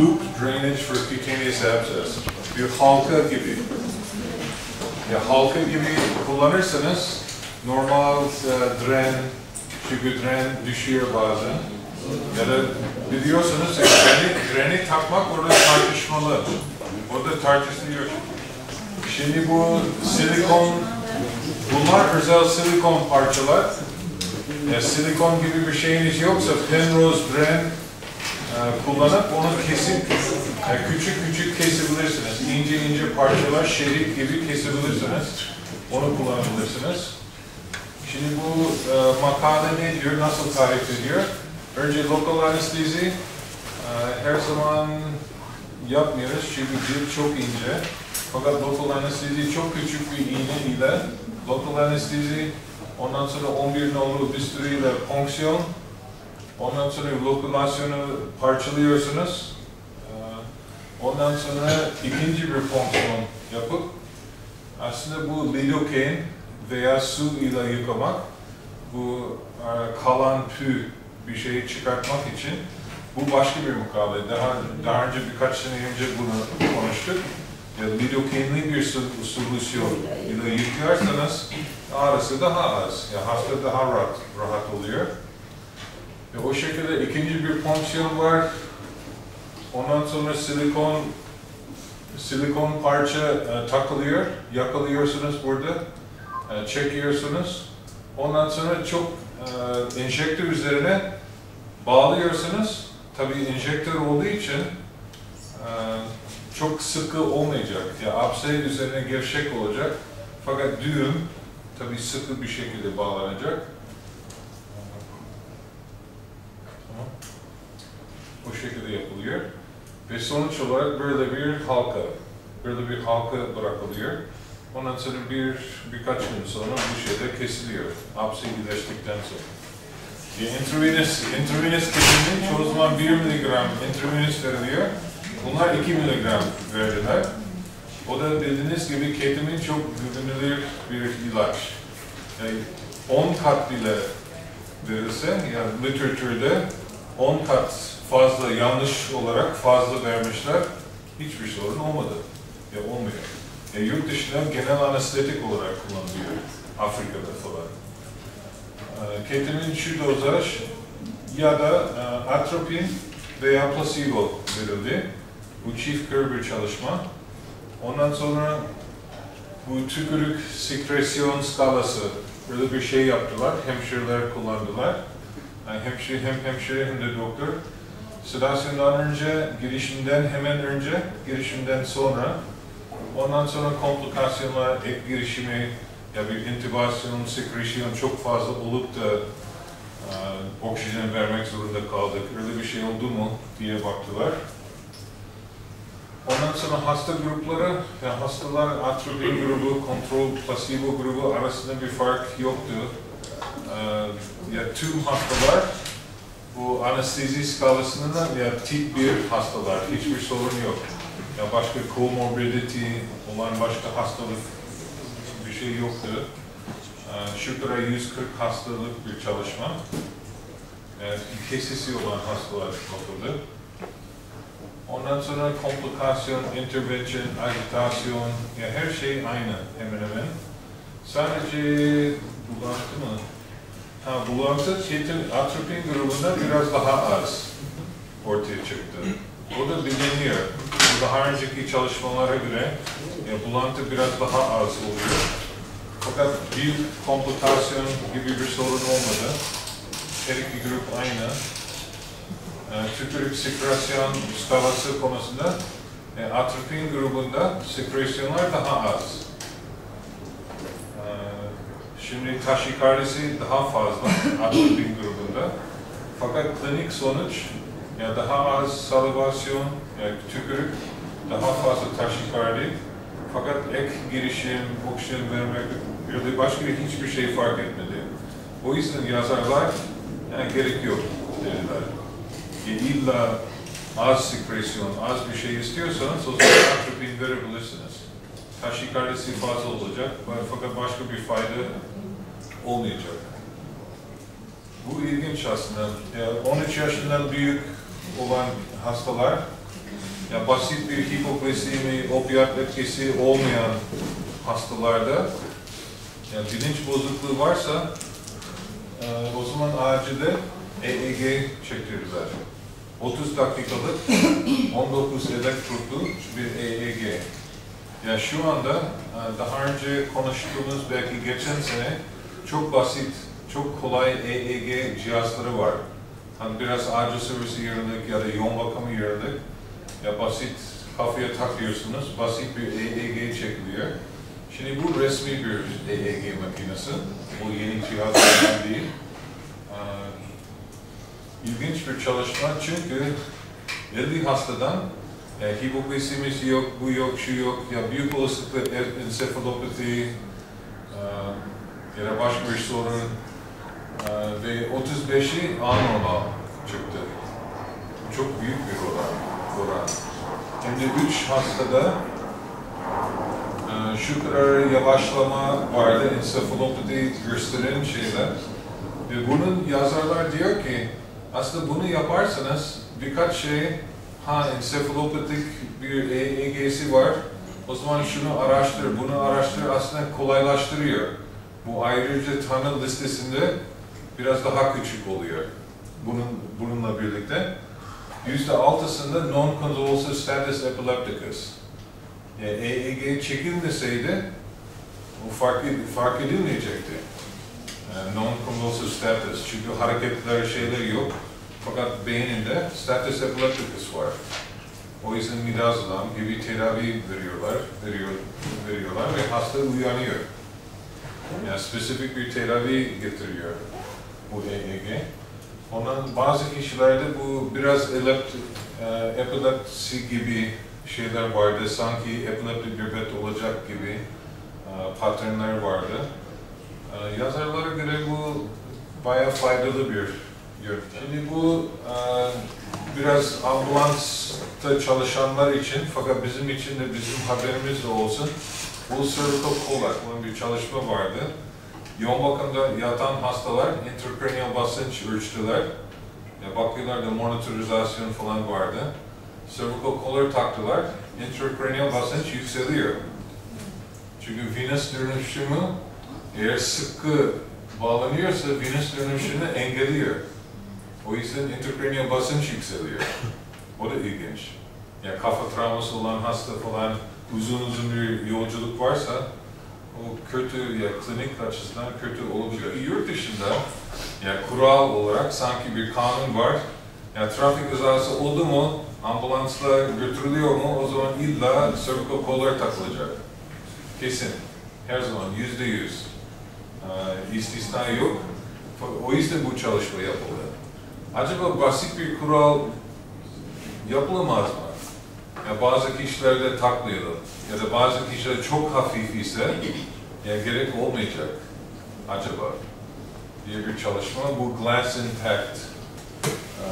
loop drainage for cutaneous abscess. Bir halka gibi. Ya halka gibi kullanırsanız normal e, dren, çünkü dren düşüyor bazen. Ya da biliyorsunuz ya, dreni, dreni takmak orada tartışmalı. Orada tartışılıyor. Şimdi bu silikon, bunlar özel silikon parçalar. Ya, silikon gibi bir şeyiniz yoksa Penrose Dren e, kullanıp onu kesip e, küçük küçük kesebilirsiniz. İnce ince parçalar şerit gibi kesebilirsiniz. Onu kullanabilirsiniz. Şimdi bu e, makale ne diyor, nasıl tarif ediyor? Önce lokal anestezi e, her zaman yapmıyoruz çünkü dil çok ince. Fakat lokal anestezi çok küçük bir iğne ile lokal anestezi ondan sonra 11 nolu bisturiyle fonksiyon ondan sonra lokalasyonu parçalıyorsunuz. E, ondan sonra ikinci bir fonksiyon yapıp aslında bu lidocaine veya su ile yıkamak bu e, kalan tüy bir şeyi çıkartmak için bu başka bir mukavele. Daha, daha önce birkaç sene önce bunu konuştuk. Ya, lidocainli bir solüsyon ile yıkarsanız ağrısı daha az. Ya, hasta daha rahat, rahat oluyor. Ve o şekilde ikinci bir fonksiyon var. Ondan sonra silikon silikon parça e, takılıyor, yakalıyorsunuz burada, e, çekiyorsunuz. Ondan sonra çok e, enjektör üzerine bağlıyorsunuz. Tabii enjektör olduğu için e, çok sıkı olmayacak. Ya apse üzerine gevşek olacak. Fakat düğüm tabii sıkı bir şekilde bağlanacak. Tamam. Bu şekilde yapılıyor. Ve sonuç olarak böyle bir halka, böyle bir halka bırakılıyor. Ondan sonra bir birkaç gün sonra bu şeyde kesiliyor. Apse iyileştikten sonra. İntravenous, intravenous kesimin çoğu zaman 1 miligram intravenous veriliyor. Bunlar 2 miligram verdiler. O da dediğiniz gibi ketimin çok güvenilir bir ilaç. Yani 10 kat bile verilse, yani literatürde 10 kat fazla yanlış olarak fazla vermişler, hiçbir sorun olmadı. Ya olmuyor. Ya yurt dışında genel anestetik olarak kullanılıyor. Afrika'da falan. Ee, Ketimin şu dozaj ya da e, atropin veya placebo verildi. Bu çift kör bir çalışma. Ondan sonra bu tükürük sekresyon skalası böyle bir şey yaptılar. Hemşireler kullandılar. Yani hemşire, hem hemşire hem de doktor. Sedasyondan önce, girişimden hemen önce, girişimden sonra Ondan sonra komplikasyonlar, ek girişimi, ya bir intübasyon, sekresyon çok fazla olup da e, oksijen vermek zorunda kaldık. Öyle bir şey oldu mu diye baktılar. Ondan sonra hasta grupları, ya hastalar atropin grubu, kontrol, placebo grubu arasında bir fark yoktu. E, ya tüm hastalar bu anestezi skalasında ya tip 1 hastalar, hiçbir sorun yok. Ya başka comorbidity olan başka hastalık bir şey yoktu. Ee, Şükür'e 140 hastalık bir çalışma. Ee, kesisi olan hastalar bakıldı. Ondan sonra komplikasyon, intervention, agitasyon, ya her şey aynı hemen hemen. Sadece bulantı mı? Ha, bulantı ketin atropin grubunda biraz daha az ortaya çıktı. O da biliniyor. Daha önceki çalışmalara göre e, bulantı biraz daha az oluyor. Fakat büyük komplikasyon gibi bir sorun olmadı. Her iki grup aynı. E, tükürük sekresyon skalası konusunda e, atropin grubunda sekresyonlar daha az. E, şimdi taşikardisi daha fazla atropin grubunda. Fakat klinik sonuç ya daha az salivasyon, yani tükürük, daha fazla taşikardi. Fakat ek girişim, oksijen vermek, da başka hiçbir şey fark etmedi. O yüzden yazarlar, yani gerek yok dediler. Ya illa az sekresyon, az bir şey istiyorsanız o zaman atropin verebilirsiniz. Taşikardisi fazla olacak fakat başka bir fayda olmayacak. Bu ilginç aslında. Ya 13 yaşından büyük olan hastalar Ya basit bir hipoglisemi, opiyat etkisi olmayan hastalarda ya bilinç bozukluğu varsa e, o zaman acilde EEG çektirirler. 30 dakikalık 19 elektrotlu bir EEG. Ya şu anda e, daha önce konuştuğumuz belki geçen sene çok basit, çok kolay EEG cihazları var. Hani biraz acil servisi yönelik ya da yoğun bakımı yönelik ya basit kafaya takıyorsunuz, basit bir EEG çekiliyor. Şimdi bu resmi bir EEG makinesi. Bu yeni cihazlardan değil. Ee, ilginç bir çalışma çünkü 50 hastadan e, hipoglisемisi yok, bu yok, şu yok, ya büyük olasılıkla ensefalopati da başka bir sorun e, ve 35'i anormal çıktı. Çok büyük bir oran. oran. De 3 hastada e, şu yavaşlama vardı, ensefalopati gösteren şeyler. Ve bunun yazarlar diyor ki, aslında bunu yaparsanız birkaç şey, ha ensefalopatik bir EEG'si var, o zaman şunu araştır, bunu araştır aslında kolaylaştırıyor. Bu ayrıca tanı listesinde biraz daha küçük oluyor. Bunun, bununla birlikte. Yüzde altısında non-convulsive status epilepticus. Yani EEG çekilmeseydi o fark, fark edilmeyecekti. Yani non-convulsive status. Çünkü hareketler şeyler yok. Fakat beyninde status epilepticus var. O yüzden midazolam gibi tedavi veriyorlar, veriyor, veriyorlar ve hasta uyanıyor. Yani spesifik bir tedavi getiriyor bu EEG. Ondan bazı kişilerde bu biraz elept, e, epilepsi gibi şeyler vardı. Sanki epileptik nöbet olacak gibi e, paternler vardı. E, yazarlara göre bu bayağı faydalı bir yöntem. Şimdi bu e, biraz ambulansta çalışanlar için fakat bizim için de bizim haberimiz de olsun. Collapse, bunun bir çalışma vardı. Yoğun bakımda yatan hastalar intracranial basınç ölçtüler. Ya bakıyorlar da monitorizasyon falan vardı. Cervical collar taktılar. Intracranial basınç yükseliyor. Çünkü venous dönüşümü eğer sıkı bağlanıyorsa venous dönüşümünü engelliyor. O yüzden intracranial basınç yükseliyor. O da ilginç. Ya kafa travması olan hasta falan uzun uzun bir yolculuk varsa o kötü ya klinik açısından kötü olabiliyor. Yurt dışında ya kural olarak sanki bir kanun var. Ya trafik kazası oldu mu ambulansla götürülüyor mu o zaman illa cervical collar takılacak. Kesin. Her zaman yüzde yüz. Ee, istisna yok. O yüzden bu çalışma yapıldı. Acaba basit bir kural yapılamaz mı? Ya bazı kişilerde takmayalım. Ya da bazı kişiler çok hafif ise ya gerek olmayacak acaba diye bir çalışma. Bu Glass Impact, e,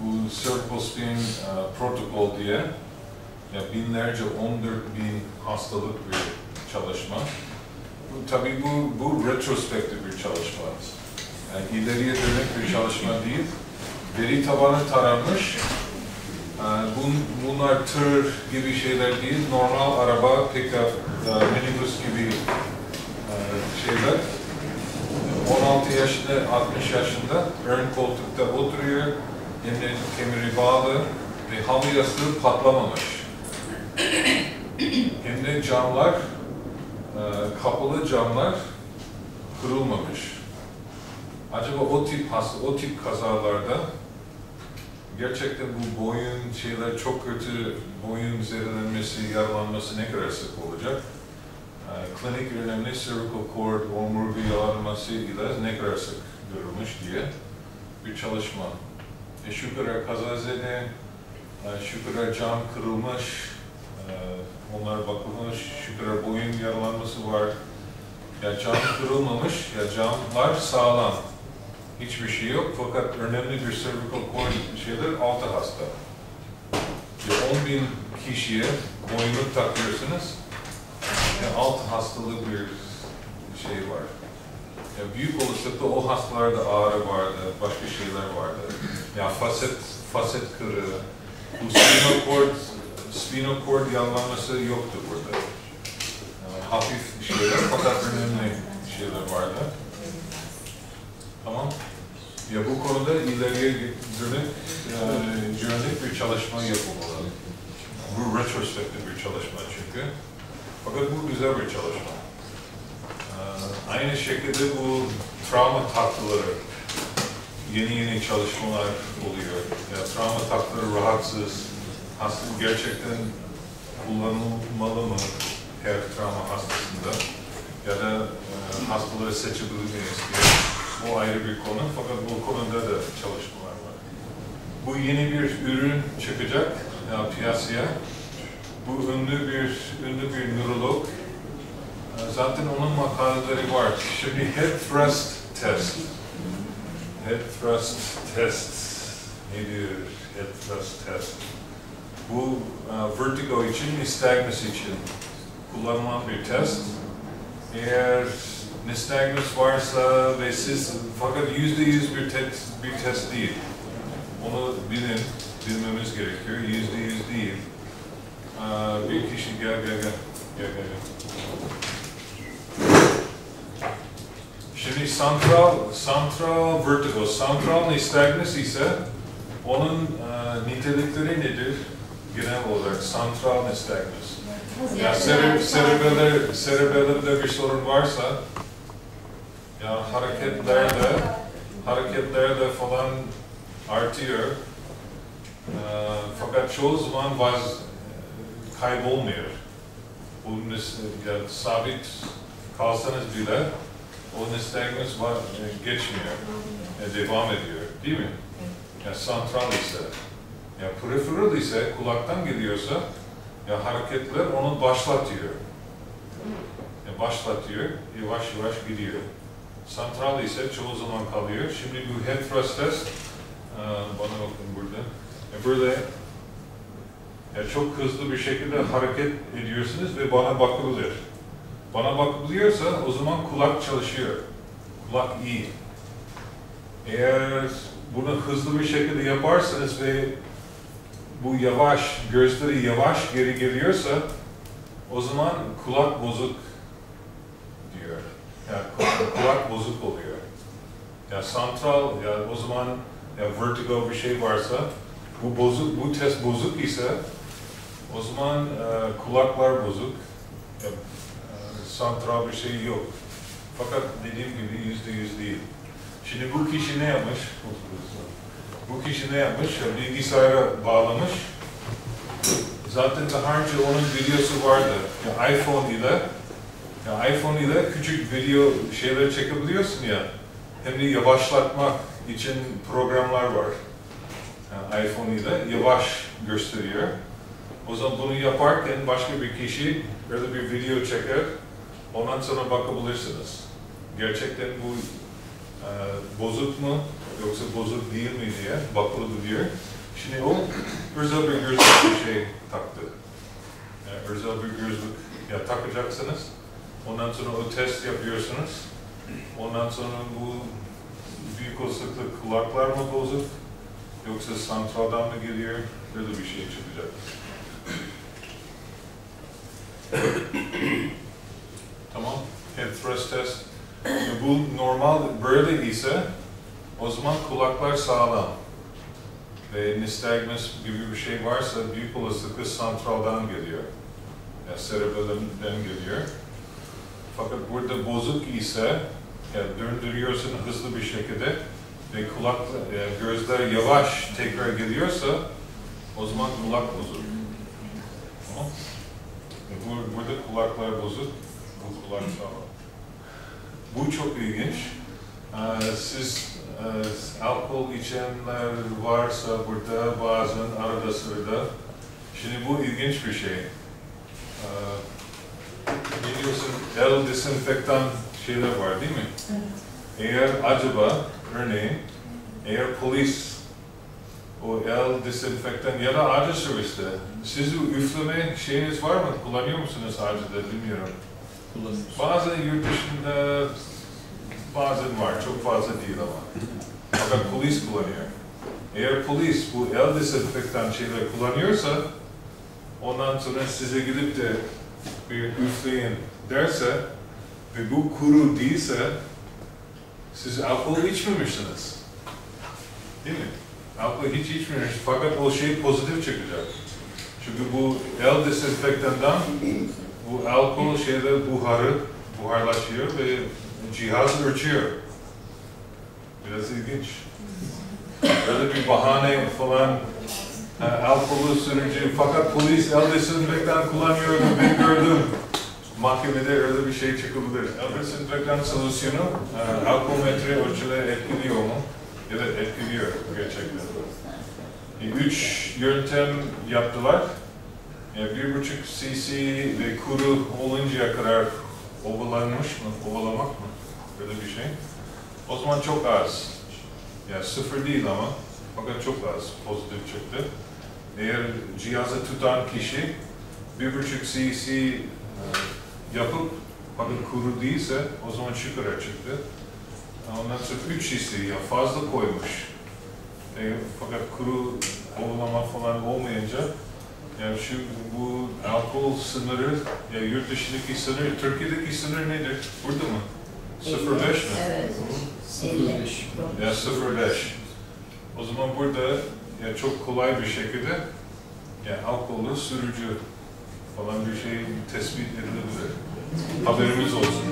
bu Circle Spin Protocol diye ya binlerce, 14 bin hastalık bir çalışma. Bu, tabii bu, bu retrospektif bir çalışma. Yani ileriye dönük bir çalışma değil. Veri tabanı taranmış, bunlar tır gibi şeyler değil, normal araba, pickup, e, minibüs gibi e, şeyler. 16 yaşında, 60 yaşında ön koltukta oturuyor, emniyet kemeri bağlı ve halı patlamamış. Hem camlar, e, kapalı camlar kırılmamış. Acaba o tip hasta, o tip kazalarda gerçekten bu boyun şeyler çok kötü, boyun zedelenmesi, yaralanması ne kadar sık olacak? Ee, klinik önemli cervical cord omurgu yaralanması ile ne kadar sık görülmüş diye bir çalışma. E, şu kadar kazazede, e, şu kadar cam kırılmış, e, onlar bakılmış, şu kadar boyun yaralanması var. Ya cam kırılmamış, ya camlar sağlam hiçbir şey yok fakat önemli bir cervical cord şeyler altı hasta. Bir 10 bin kişiye boynluk takıyorsunuz, yani altı hastalık bir şey var. Yani büyük olasılıkla o hastalarda ağrı vardı, başka şeyler vardı. Ya faset, faset kırığı, Bu spinal cord yanlanması yoktu burada. Yani hafif şeyler fakat önemli şeyler vardı. Tamam. Ya bu konuda ileriye dönük, e, yönelik bir çalışma yapılmalı. Bu retrospektif bir çalışma çünkü. Fakat bu güzel bir çalışma. E, aynı şekilde bu travma taktıları, yeni yeni çalışmalar oluyor. Ya travma taktıları rahatsız, hasta gerçekten kullanılmalı mı her travma hastasında ya da e, hastaları seçebilir miyiz diye. O ayrı bir konu fakat bu konuda da çalışmalar var. Bu yeni bir ürün çıkacak ya, piyasaya. Bu ünlü bir ünlü bir nörolog. E, Zaten onun makaleleri var. Şimdi head thrust test. Head thrust test nedir? Head thrust test. Bu e, vertigo için, nystagmus için kullanılan bir test. Eğer nystagmus varsa ve siz fakat yüzde yüz bir test, bir test değil. Onu bilin, bilmemiz gerekiyor. Yüzde yüz değil. Ee, bir kişi gel gel gel. Gel gel gel. Şimdi santral, santral vertigo, santral nystagmus ise onun e, nitelikleri nedir? Genel olarak santral nystagmus. Ya sere, cerebeller, cerebellerde bir sorun varsa ya hareketlerde hareketlerde falan artıyor. Ee, fakat çoğu zaman vaz kaybolmuyor. Bu nis- ya, sabit kalsanız bile o nystagmus var, e, geçmiyor, e, devam ediyor, değil mi? Ya santral ise, ya peripheral ise kulaktan geliyorsa ya hareketler onu başlatıyor. Ya başlatıyor, yavaş yavaş gidiyor. Santral ise çoğu zaman kalıyor. Şimdi bu head thrust test, e, bana bakın burada. Ya böyle ya çok hızlı bir şekilde hareket ediyorsunuz ve bana bakılır. Bana bakılıyorsa o zaman kulak çalışıyor. Kulak iyi. Eğer bunu hızlı bir şekilde yaparsanız ve bu yavaş, gözleri yavaş geri geliyorsa o zaman kulak bozuk diyor. Yani kulak, bozuk oluyor. Ya santral, ya o zaman ya vertigo bir şey varsa bu bozuk, bu test bozuk ise o zaman e, kulaklar bozuk. Ya, e, santral bir şey yok. Fakat dediğim gibi yüzde yüz değil. Şimdi bu kişi ne yapmış? Bu kişi ne yapmış? Bilgisayara bağlamış. Zaten daha önce onun videosu vardı. Ya iPhone ile ya iPhone ile küçük video şeyler çekebiliyorsun ya. Hem de yavaşlatmak için programlar var. Yani iPhone ile yavaş gösteriyor. O zaman bunu yaparken başka bir kişi böyle bir video çeker. Ondan sonra bakabilirsiniz. Gerçekten bu e, bozuk mu yoksa bozuk değil mi diye bakılabiliyor. Şimdi o özel bir gözlük bir şey taktı. Yani özel bir gözlük ya takacaksınız. Ondan sonra o test yapıyorsunuz. Ondan sonra bu büyük olasılıkla kulaklar mı bozuk yoksa santraldan mı geliyor böyle bir şey çıkacak. tamam. Head thrust test. Bu normal böyle ise o zaman kulaklar sağlam. Ve nystagmus gibi bir şey varsa büyük olasılıkla santraldan geliyor. Yani cerebellumdan geliyor. Fakat burada bozuk ise yani döndürüyorsun hızlı bir şekilde ve kulak, yani gözler yavaş tekrar geliyorsa o zaman kulak bozuk. Tamam. E, bu, burada kulaklar bozuk, bu kulak sağlam. Bu çok ilginç. Ee, Siz e, alkol içenler varsa burada bazen arada sırada. Şimdi bu ilginç bir şey. Ee, Biliyorsun el dezenfektan şeyler var değil mi? Eğer acaba örneğin eğer polis o el dezenfektan ya da acil serviste siz üfleme şeyiniz var mı? Kullanıyor musunuz acilde bilmiyorum. kullanıyoruz. Bazı yurt dışında bazen var, çok fazla değil ama. Fakat polis kullanıyor. Eğer polis bu el dezenfektan şeyler kullanıyorsa, ondan sonra size gidip de bir üfleyin derse ve bu kuru değilse, siz alkol içmemişsiniz. Değil mi? Alkol hiç içmemiş fakat o şey pozitif çıkacak. Çünkü bu el dezenfektandan bu alkol şeyde buharı buharlaşıyor ve cihaz ölçüyor. Biraz ilginç. Böyle bir bahane falan alkolü sürücü fakat polis el dezenfektan kullanıyordu ben gördüm. Mahkemede öyle bir şey çıkabilir. El dezenfektan solüsyonu e, alkometre ölçüleri etkiliyor mu? Ya da etkiliyor gerçekten. E, Üç yöntem yaptılar. Yani bir buçuk cc ve kuru oluncaya kadar ovalanmış mı, ovalamak mı? Böyle bir şey. O zaman çok az. Yani sıfır değil ama fakat çok az pozitif çıktı. Eğer cihazı tutan kişi bir buçuk cc e, yapıp fakat kuru değilse o zaman kadar çıktı. Ondan sonra 3 cc ya fazla koymuş. E, fakat kuru ovalama falan olmayınca yani şu bu alkol sınırı, ya yurt dışındaki sınır, Türkiye'deki sınır nedir? Burada mı? 0.5 mi? Evet. 50. Ya 0.5. O zaman burada ya çok kolay bir şekilde ya alkollü sürücü falan bir şey tespit edilebilir. Haberimiz olsun.